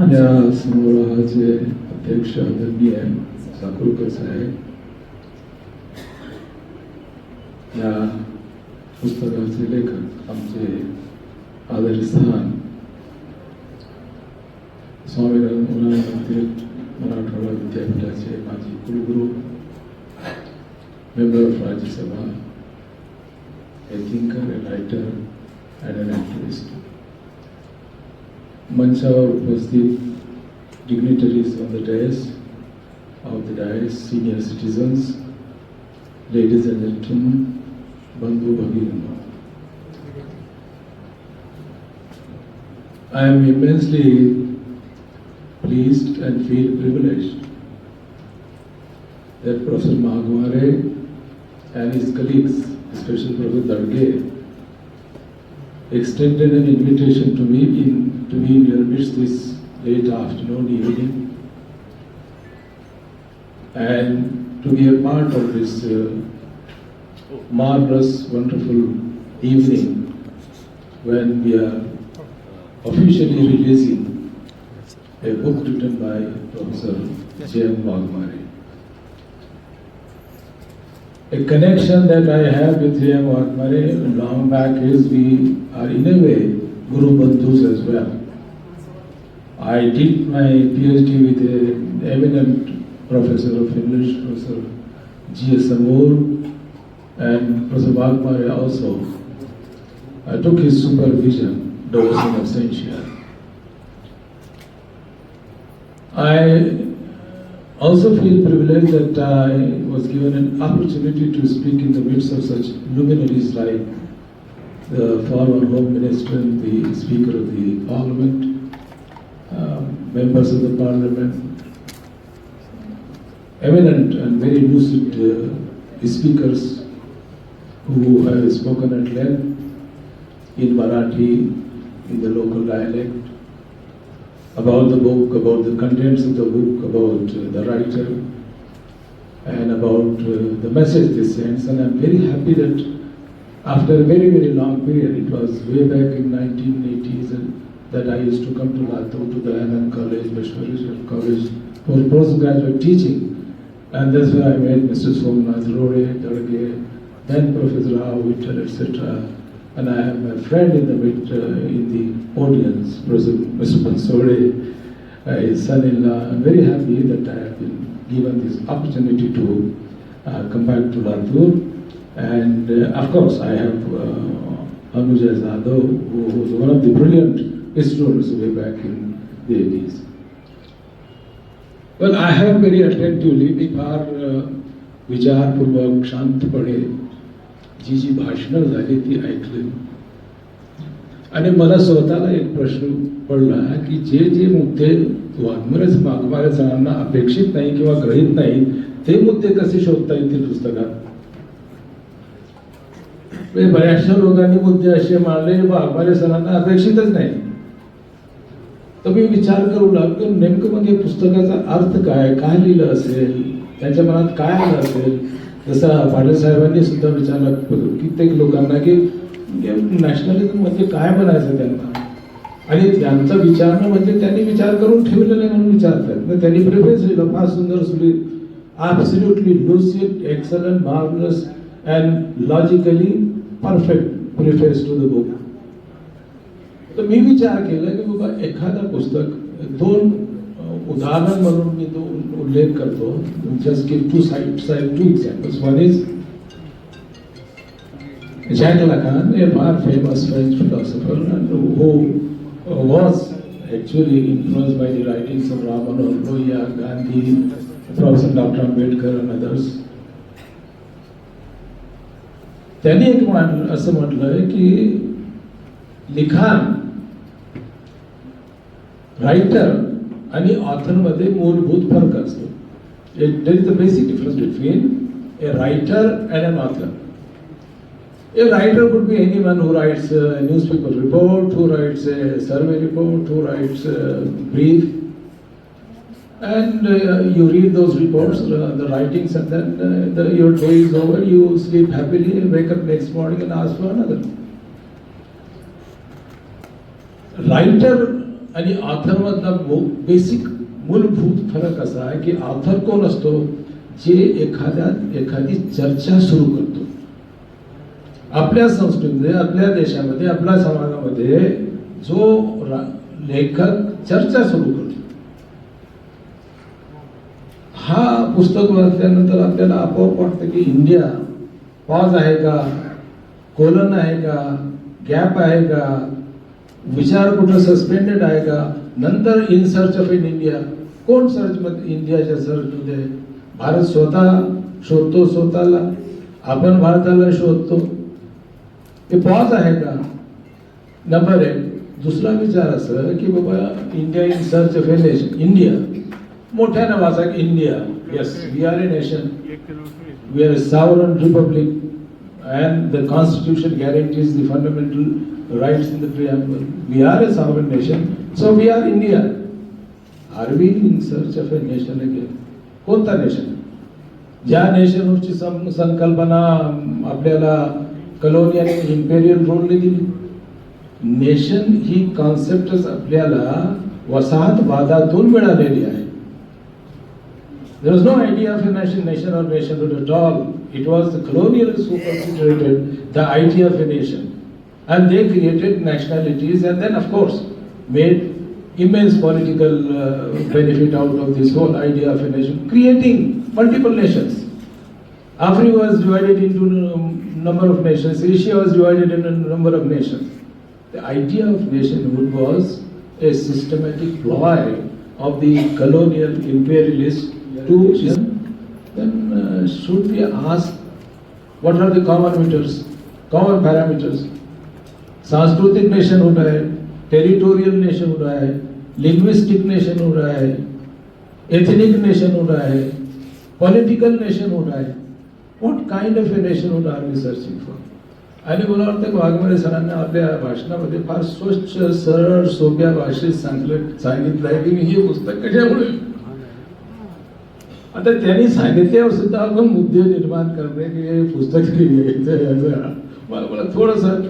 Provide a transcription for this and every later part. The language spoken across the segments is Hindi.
या समारोहाचे अध्यक्ष आदरणीय साकुरकर साहेब या पुस्तकाचे लेखक आमचे आदर स्थान स्वामीनारायण मुलांना मराठवाडा विद्यापीठाचे माजी कुलगुरू Rajya Sabha, a thinker, a writer, and an activist. मंचावर उपस्थित dignitaries on the dais of the dais, senior citizens, ladies and gentlemen, Bandhu Bhagirana. I am immensely pleased and feel privileged that Professor Mahagware and his colleagues, especially Professor Darge, extended an invitation to me in to be in your midst this late afternoon, evening, and to be a part of this uh, marvelous, wonderful evening when we are officially releasing a book written by Professor J.M. Wagmare. A connection that I have with J.M. Wagmare long back is we are in a way Guru Bandhus as well. I did my PhD with an eminent professor of English, Professor G.S. Amoor, and Professor Wagmare also. I took his supervision, dose in absentia. I also feel privileged that I was given an opportunity to speak in the midst of such luminaries like the former Home Minister and the Speaker of the Parliament, members of the Parliament, eminent and very lucid uh, speakers who have spoken at length in Marathi, in the local dialect, about the book, about the contents of the book, about uh, the writer, and about uh, the message this sends. And I'm very happy that after a very, very long period, it was way back in 1980s, and that I used to come to Latur to the MM College, Vishwakarma College, for postgraduate teaching. And that's where I met Mr. Somnath Rode, Darge, then Professor Rao Vittal, etc. And I have my friend in the uh, in the audience, Professor Mr. Pansore, uh, his son-in-law. I'm very happy that I have been given this opportunity to uh, come back to Latur. And uh, of course, I have uh, Anuja who was one of the brilliant students way back in the 80s. Well, I have very attentively, मी फार अ, विचारपूर्वक शांतपणे जी जी भाषणं झाली ती ऐकली आणि मला स्वतःला एक प्रश्न पडला की जे जे मुद्दे वाङ्मयच वाघमारे जणांना अपेक्षित नाही किंवा ग्रहित नाही ते मुद्दे कसे शोधता येतील पुस्तकात म्हणजे बऱ्याचशा लोकांनी मुद्दे असे मांडले वाघमारे सरांना अपेक्षितच नाही तर मी विचार करू लागलो नेमकं म्हणजे पुस्तकाचा अर्थ काय? काय लिहिलं असेल? त्यांच्या मनात काय आलं असेल? जसं पाटील साहेबांनी सुद्धा विचारलं कित्येक लोकांना की नॅशनलिझम म्हणजे काय म्हणायचं त्यांना? आणि त्यांचा विचारणं म्हणजे त्यांनी विचार करून ठेवलेलं आहे म्हणून विचारतात. मग त्यांनी प्रेफरन्स लिहिलं. फार सुंदर सुली absolutely lucid excellent marvellous and logically perfect preface to the book तो मैं विचार के की बाबा, एखादं पुस्तक, दोन उदाहरण म्हणून मी तो उल्लेख करतो. Just give to cite cite two examples one is Jacques Lacan a far famous French philosopher and he was actually influence by the writings of Raman Lohia Gandhi professor doctor Ambedkar and others त्यांनी एक मान असं म्हटलंय की, लिखाण रायटर आणि ऑथरमध्ये मूलभूत फरक असतो there is a basic difference between a writer and an author writer could be anyone who writes a newspaper report, who writes a survey report, who writes a brief. And uh, you read those reports, uh, the writings, and then uh, the, your day is over, you sleep happily, wake up next morning and ask for another. Writer आणि आथरमधला बेसिक मूलभूत फरक असा आहे की ऑथर कोण असतो? जे एखाद्या एखादी चर्चा सुरू करतो. आपल्या संस्कृतीमध्ये आपल्या देशामध्ये आपल्या समाजामध्ये जो रा- लेखक चर्चा सुरू करतो. हा पुस्तक वाचल्यानंतर आपल्याला आपोआप वाटतं की इंडिया पॉज आहे का? कोलन आहे का? गॅप आहे का? विचार कुठं सस्पेंडेड का नंतर in search of in India कोण सर्च मध्ये इंडियाच्या सर्च मध्ये? भारत स्वतः शोधतो, स्वतःला. आपण भारताला शोधतो. ते पॉज आहे का? नंबर एक, दुसरा विचार असं की बाबा India in search of a nation India मोठ्यानं वाचा की India yes we are a nation we are a sovereign republic. And the constitution guarantees the fundamental rights in the preamble. We are a sovereign nation, so we are India. Are we in search of a nation again? कोणता नेशन ज्या नेशनची संकल्पना आपल्याला कलोनियल इम्पेरियल रोडने दिली नेशन ही कॉन्सेप्टच आपल्याला वसाहतवादातून मिळालेली आहे There was no idea of a nation, nation or nationhood at all. It was the colonialists who constituted the idea of a nation. And they created nationalities and then, of course, made immense political uh, benefit out of this whole idea of a nation, creating multiple nations. Africa was divided into a number of nations, Asia was divided into a number of nations. The idea of nationhood was a systematic ploy of the colonial imperialists to then should we ask what are the common meters, common parameters? सांस्कृतिक नेशन हो रहा है टेरिटोरियल नेशन हो रहा है लिंग्विस्टिक नेशन हो रहा है एथनिक नेशन हो रहा है पॉलिटिकल नेशन हो रहा है। What kind of a nation होत आर वी सर्चिंग फॉर आणि मला वाटतं वाघमारे सरांना आपल्या भाषणामध्ये फार स्वच्छ सरळ सोप्या भाषेत सांगलं सांगितलं आहे की मी हे पुस्तक कशामुळे आता त्यांनी सांगितल्यावर सुद्धा आपण मुद्दे निर्माण करणे की हे पुस्तक लिहायचं असं मला मला थोडंसं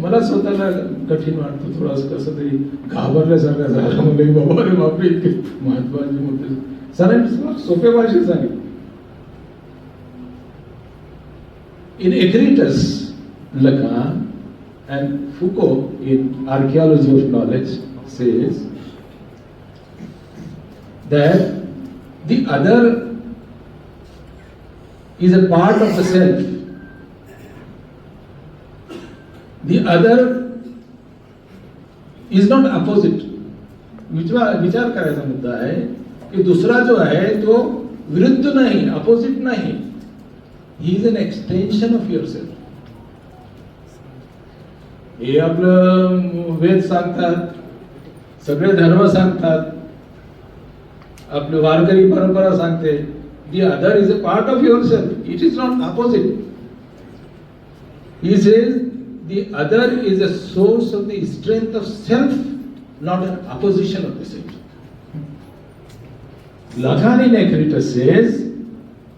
मला स्वतःला कठीण वाटतं थोडंसं कसं तरी घाबरल्यासारखं झालं म्हणजे बाबा रे बापरे इतके महत्वाचे मुद्दे सरांनी सोप्या भाषेत सांगितलं In Eccritus, Lacan and Foucault in Archaeology of Knowledge says the other is a part of the self. The other is not opposite. विचार विचार करायचा मुद्दा आहे की दुसरा जो आहे तो विरुद्ध नाही अपोजिट नाही he is an extension of yourself हे आपलं वेद सांगतात, सगळे धर्म सांगतात आपली वारकरी परंपरा सांगते the other is a part of yourself it is not opposite he says the other is a source of the strength of self not an opposition of the self Lacan in Eccritus says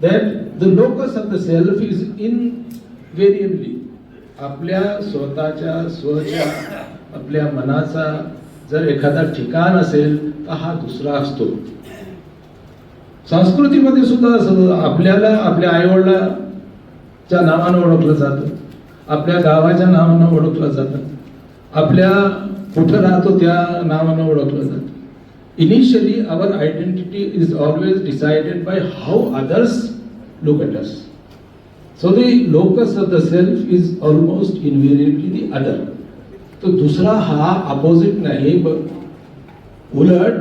that the locus of the self is invariably आपल्या स्वतःच्या, स्वच्या, आपल्या मनाचा जर एखादा ठिकाण असेल, तर हा दुसरा असतो. संस्कृतीमध्ये सुद्धा असं आपल्याला आपल्या आईवडिलाच्या नावानं ओळखलं जातं. आपल्या गावाच्या नावानं ओळखलं जातं. आपल्या कुठं राहतो त्या नावानं ओळखलं जातं. Initially our identity is always decided by how others look at us so the locus of the self is almost इन्व्हिरिटी the other तो दुसरा हा अपोजिट नाही उलट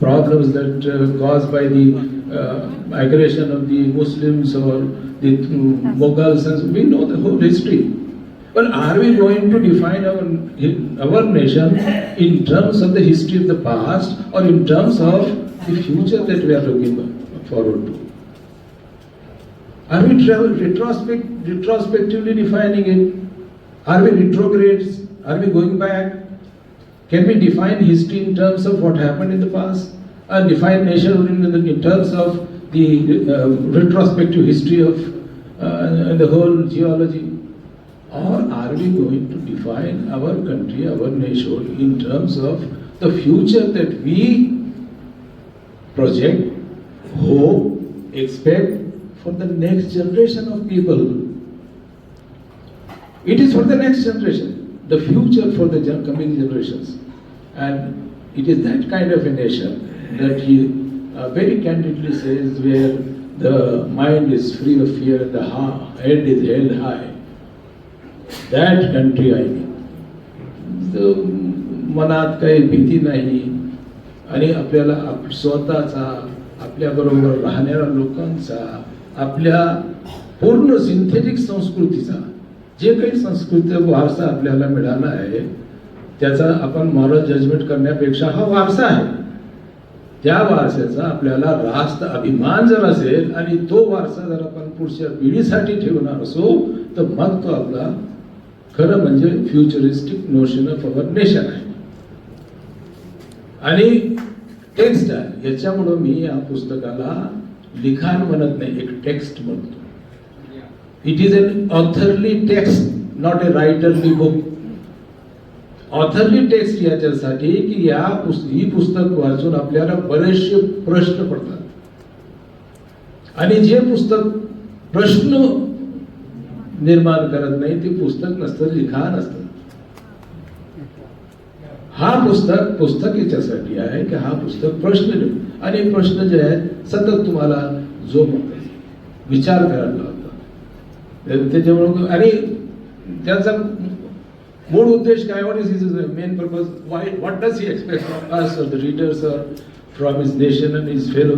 problems that uh, caused by the uh, of the Muslims or the Mughals. And we know the whole history. But are we going to define our, our nation in terms of the history of the past or in terms of the future that we are looking forward to. Are we retrospect, retrospectively defining it? Are we retrogrades? Are we going back? Can we define history in terms of what happened in the past? Or define nationhood in, in terms of the uh, retrospective history of uh, the whole geology? Or are we going to define our country, our nation in terms of the future that we project, hope, expect for the next generation of people? It is for the next generation, the future for the gen- coming generations. And it is that kind of a nation that he uh, very candidly says where the mind is free of fear, the ha- head is held high. That country I mean. जो मनात काही भीती नाही आणि आपल्याला आप स्वतःचा आपल्याबरोबर राहणाऱ्या लोकांचा आपल्या पूर्ण सिंथेटिक संस्कृतीचा जे काही संस्कृती वारसा आपल्याला मिळाला आहे त्याचा आपण मॉरल जजमेंट करण्यापेक्षा हा वारसा आहे. त्या वारशाचा आपल्याला रास्त अभिमान जर असेल आणि तो वारसा जर आपण पुढच्या पिढीसाठी ठेवणार असो तर मग तो आपला खरं म्हणजे futuristic notion of our nation आहे. आणि टेक्स्ट आहे. याच्यामुळं मी या पुस्तकाला लिखाण म्हणत नाही एक टेक्स्ट म्हणतो. It is an authorly text not a writerly book authorly text याच्यासाठी की या ही पुस्तक वाचून आपल्याला बरेचसे प्रश्न पडतात. आणि जे पुस्तक प्रश्न निर्माण करत नाही, ते पुस्तक नसतं, लिखाण असतं. हा पुस्तक पुस्तक याच्यासाठी आहे की हा पुस्तक प्रश्न आणि प्रश्न जे आहेत, सतत तुम्हाला जो विचार करायला त्याच्यामुळे आणि त्याचा मूळ उद्देश काय is his main purpose why he expect from us the readers from his nation his fellow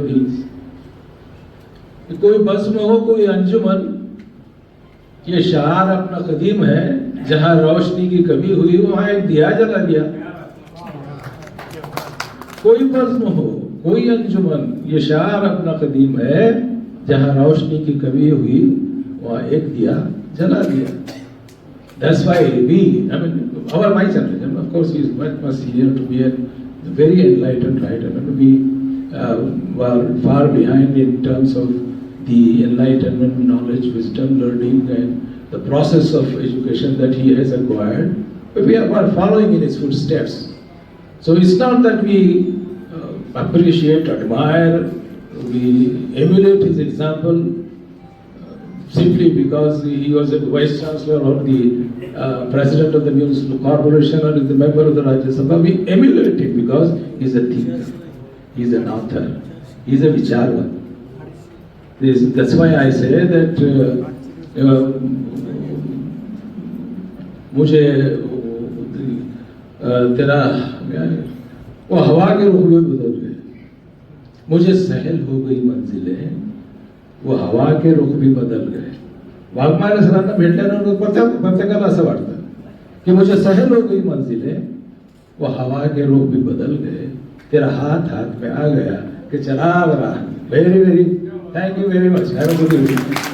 कोई बज्म हो, कोई अंजुमन, ये शार अपना कदीम है, जहाँ रोशनी की कमी हुई, वहाँ एक दिया जला दिया। कोई बज्म हो, कोई अंजुमन, ये शार अपना कदीम है, जहाँ रोशनी की कमी हुई एक दिया जला दिया That's why we, I mean, our my generation, of course, is much much easier to be a very enlightened writer. I mean, we uh, were far behind in terms of the enlightenment, knowledge, wisdom, learning, and the process of education that he has acquired. But we are we are following in his footsteps. So it's not that we uh, appreciate, admire, we emulate his example uh, simply because he was a vice chancellor or the uh, president of the municipal corporation or is the member of the Rajya Sabha. We emulate him because he's a thinker, he's an author, he's a vicharvan. That's why I say that uh, uh, मुझे uh, तेरा वो हवा के रुख में बदल गए मुझे सहल हो गई मंजिलें वो हवा के रुख भी बदल गए। वाघमारे सरांना भेटल्यानंतर प्रत्येक प्रत्येकाला असं वाटतं की मुझे सहल हो गई है वो हवा के रुख भी बदल गए। तेरा हाथ हाथ में आ गया कि चला very very thank you very much have a good evening.